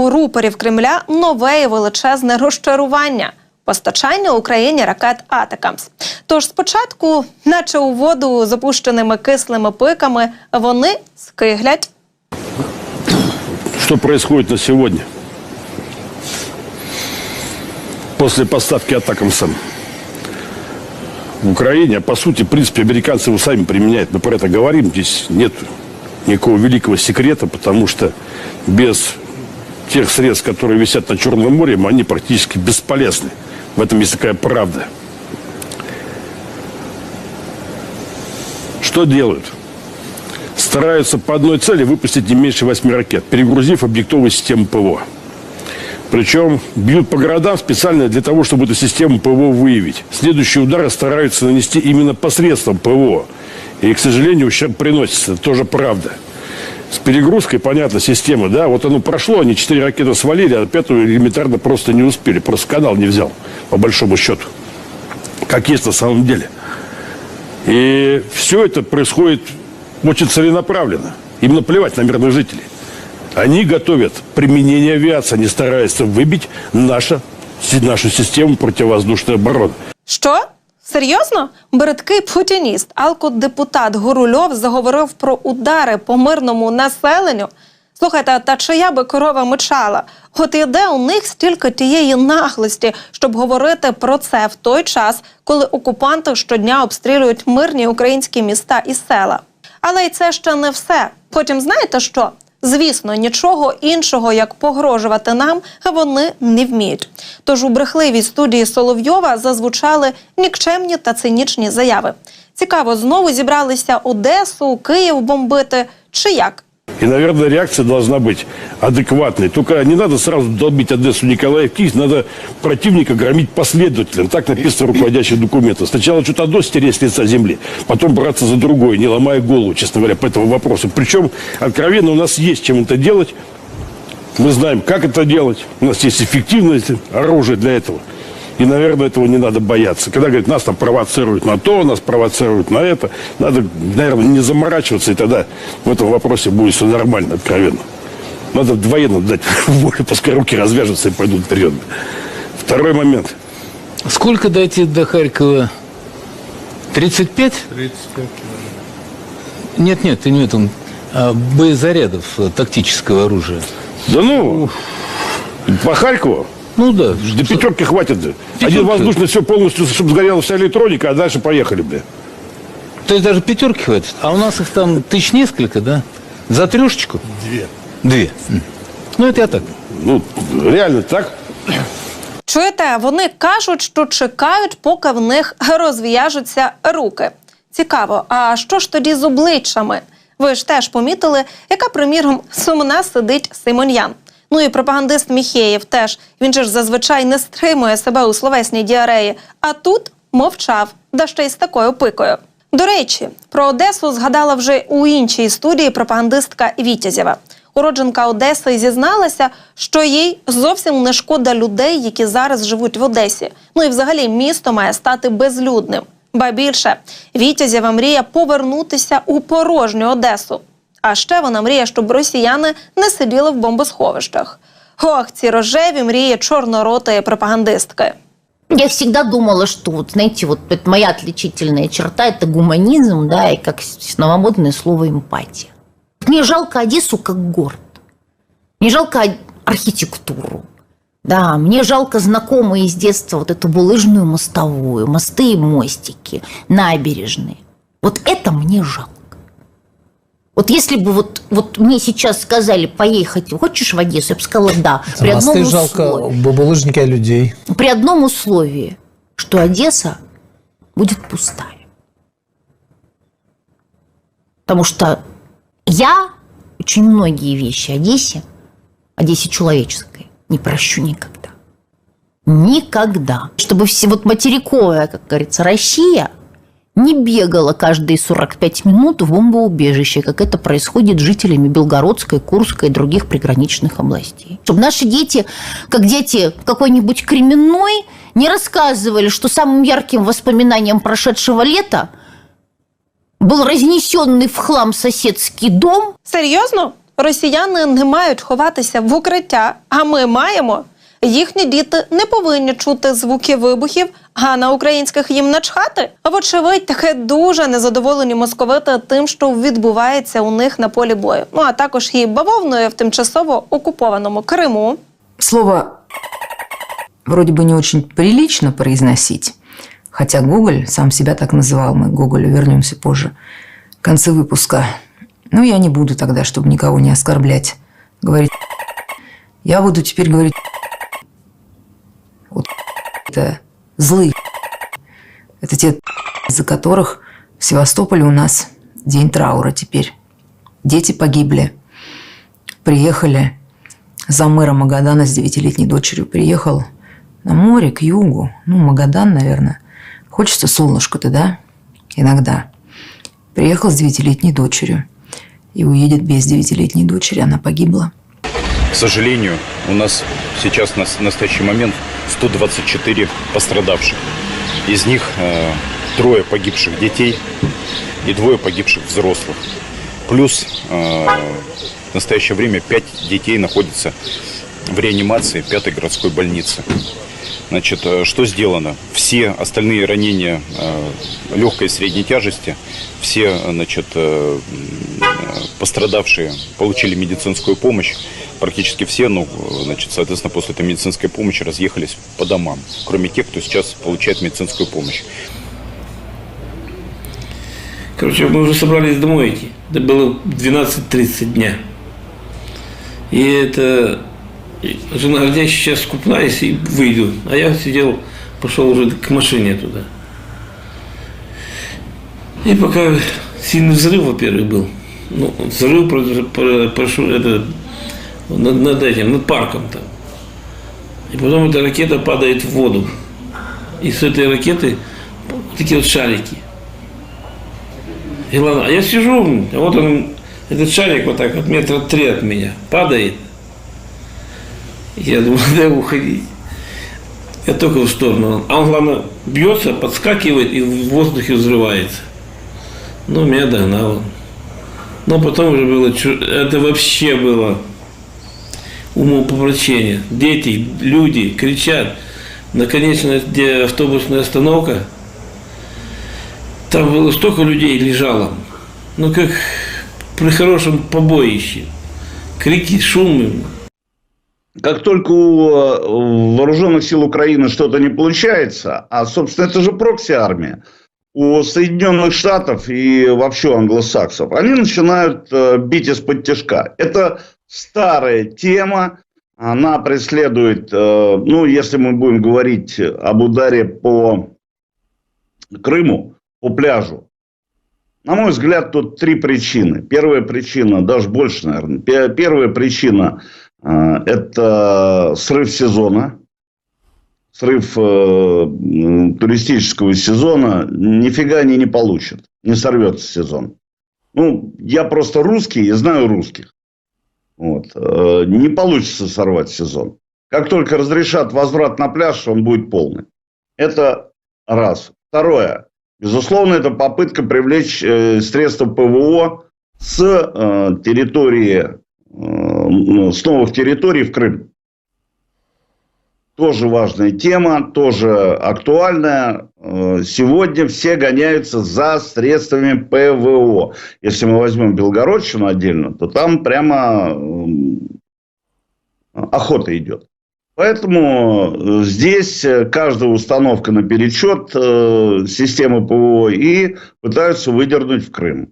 у рупорів Кремля нове і величезне розчарування. Постачання Україні ракет Атакамс. Тож спочатку, наче у воду з опущеними кислими пиками, вони скиглять, Что происходит на сегодня? После поставки атакамсом в Украине, а по сути, в принципе, американцы его сами применяют. Мы про это говорим, здесь нет никакого великого секрета, потому что без тех средств, которые висят над Черным морем, они практически бесполезны. В этом есть такая правда. Что делают? стараются по одной цели выпустить не меньше восьми ракет, перегрузив объектовые системы ПВО. Причем бьют по городам специально для того, чтобы эту систему ПВО выявить. Следующие удары стараются нанести именно посредством ПВО. И, к сожалению, ущерб приносится. Это тоже правда. С перегрузкой, понятно, система, да, вот оно прошло, они четыре ракеты свалили, а пятую элементарно просто не успели, просто канал не взял, по большому счету. Как есть на самом деле. И все это происходит очень целенаправленно. Им наплевать на мирных жителей. Они готовят применение авиации, они стараются выбить наша, нашу систему противовоздушной обороны. Що? Серйозно? Бридкий путініст, алкодепутат Гурульов заговорив про удари по мирному населенню. Слухайте, та чия би корова мичала? От і де у них стільки тієї наглості, щоб говорити про це в той час, коли окупанти щодня обстрілюють мирні українські міста і села. Але й це ще не все. Потім знаєте що? Звісно, нічого іншого, як погрожувати нам, вони не вміють. Тож у брехливій студії Соловйова зазвучали нікчемні та цинічні заяви. Цікаво, знову зібралися Одесу, Київ бомбити чи як? И, наверное, реакция должна быть адекватной. Только не надо сразу долбить Одессу Николаев Киев, надо противника громить последовательно. Так написано в руководящих документах. Сначала что-то одно стереть с лица земли, потом браться за другое, не ломая голову, честно говоря, по этому вопросу. Причем, откровенно, у нас есть чем это делать. Мы знаем, как это делать. У нас есть эффективное оружие для этого. И, наверное, этого не надо бояться. Когда, говорят, нас там провоцируют на то, нас провоцируют на это, надо, наверное, не заморачиваться, и тогда в этом вопросе будет все нормально, откровенно. Надо военным дать волю, пускай руки развяжутся и пойдут вперед. Второй момент. Сколько дойти до Харькова? 35? 35 Нет, нет, ты не в этом. А, боезарядов э, тактического оружия. Да ну, по Харькову Ну да. до пятерки хватит. да. Один Пятерка. воздушный все полностью, чтобы сгорела вся электроника, а дальше поехали, бля. То есть даже пятерки хватит. А у нас их там тысяч несколько, да? За трешечку? Две. Две. М. Ну, это я так. Ну, реально так. Чуєте, вони кажуть, що чекають, поки в них розв'яжуться руки. Цікаво, а що ж тоді з обличчями? Ви ж теж помітили, яка, приміром, сумна сидить Симоньян. Ну і пропагандист Міхеєв теж. Він же ж зазвичай не стримує себе у словесній діареї, а тут мовчав, да ще й з такою пикою. До речі, про Одесу згадала вже у іншій студії пропагандистка Вітязєва. Уродженка Одеси зізналася, що їй зовсім не шкода людей, які зараз живуть в Одесі. Ну і взагалі місто має стати безлюдним. Ба більше Вітязєва мріє повернутися у порожню Одесу. А ще вона мріє, щоб росіяни не сиділи в бомбосховищах. Ох, ці рожеві мрії чорноротої пропагандистки. Я всегда думала, что, вот, знаете, вот это моя отличительная черта – это гуманизм, да, и как с- новомодное слово эмпатия. Мне жалко Одессу как город. Мне жалко о- архитектуру. Да, мне жалко знакомые с детства вот эту булыжную мостовую, мосты и мостики, набережные. Вот это мне жалко. Вот если бы вот, вот мне сейчас сказали, поехать, хочешь в Одессу? Я бы сказала, да. При одном Мосты жалко, условии. булыжники людей. При одном условии, что Одесса будет пустая. Потому что я очень многие вещи Одессе, Одессе человеческой, не прощу никогда. Никогда. Чтобы все, вот материковая, как говорится, Россия не бегала каждые 45 минут в бомбоубежище, как это происходит с жителями Белгородской, Курской и других приграничных областей. Чтобы наши дети, как дети какой-нибудь кременной, не рассказывали, что самым ярким воспоминанием прошедшего лета был разнесенный в хлам соседский дом, Серйозно? Росіяни не мають ховатися в укриття, а ми маємо. Їхні діти не повинні чути звуки вибухів, а на українських їм начхати. А вочевидь, таке дуже незадоволені московити тим, що відбувається у них на полі бою. Ну а також і бавовною в тимчасово окупованому Криму. Слово вроде бы не очень прилично произносить, хотя Гоголь сам себя так называл, мы к Гоголю вернемся позже, в конце выпуска. Ну, я не буду тогда, чтобы никого не оскорблять, говорить Я буду теперь говорить вот это злые это те из-за которых в Севастополе у нас день траура теперь. Дети погибли. Приехали за мэра Магадана с девятилетней дочерью приехал на море, к югу. Ну, Магадан, наверное. Хочется солнышко-то, да? Иногда. Приехал с девятилетней дочерью. И уедет без девятилетней дочери. Она погибла. К сожалению, у нас сейчас на настоящий момент 124 пострадавших. Из них э, трое погибших детей и двое погибших взрослых. Плюс э, в настоящее время пять детей находятся в реанимации пятой городской больницы. Значит, э, что сделано? Все остальные ранения э, легкой и средней тяжести, все значит, э, пострадавшие получили медицинскую помощь. Практически все, ну, значит, соответственно, после этой медицинской помощи разъехались по домам, кроме тех, кто сейчас получает медицинскую помощь. Короче, мы уже собрались домой идти. Это было 12.30 дня. И это жена говорит, я сейчас купаюсь и выйду. А я сидел, пошел уже к машине туда. И пока сильный взрыв, во-первых, был. Ну, взрыв про- про- прошу, это, над, над этим, над парком там. И потом эта ракета падает в воду. И с этой ракеты такие вот шарики. И ладно, а я сижу, а вот он, этот шарик вот так вот метра три от меня падает. Я думаю, надо уходить. Я только в сторону. А он, главное, бьется, подскакивает и в воздухе взрывается. Ну, меня догнал. Но потом уже было, это вообще было умопомрачение. Дети, люди кричат. Наконец, где автобусная остановка, там было столько людей лежало. Ну, как при хорошем побоище. Крики, шумы. как только у э, вооруженных сил Украины что-то не получается, а, собственно, это же прокси-армия, у Соединенных Штатов и вообще англосаксов, они начинают э, бить из-под тяжка. Это старая тема, она преследует, э, ну, если мы будем говорить об ударе по Крыму, по пляжу, на мой взгляд, тут три причины. Первая причина, даже больше, наверное. Пе- Первая причина э, – это срыв сезона, срыв э, туристического сезона. Нифига они не получат, не сорвется сезон. Ну, я просто русский и знаю русских. Вот. Э, Не получится сорвать сезон. Как только разрешат возврат на пляж, он будет полный. Это раз. Второе. Безусловно, это попытка привлечь э, средства ПВО с э, территории, э, с новых территорий в Крым. Тоже важная тема, тоже актуальная. Э, Сегодня все гоняются за средствами ПВО. Если мы возьмем Белгородчину отдельно, то там прямо охота идет. Поэтому э, здесь э, каждая установка на перечет системы ПВО и пытаются выдернуть в Крым.